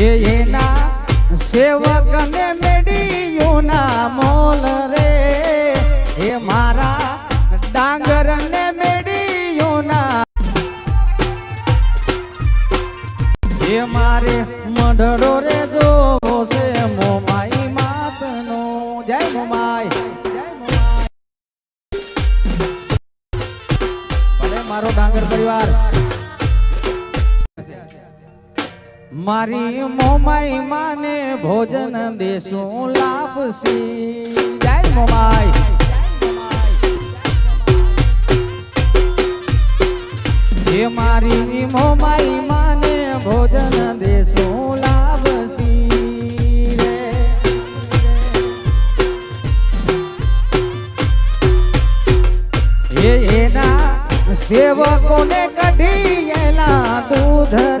એ એના સેવકને મેડિયું ના મોલ રે. એ મારા ડાંગરને મેડિયું ના એ મારે મઢડો રે જોવો છે મોમાઈ માતનો. જય મોમાઈ. મારો ડાંગર પરિવાર. મારી મોમાઈ માને ભોજન દેશું લાપસી. જય મોમાઈ. જે મારી મોમાઈ માને ભોજન દેશું લાપસી. રે એના સેવકોને કઢીયેલા દૂધ રે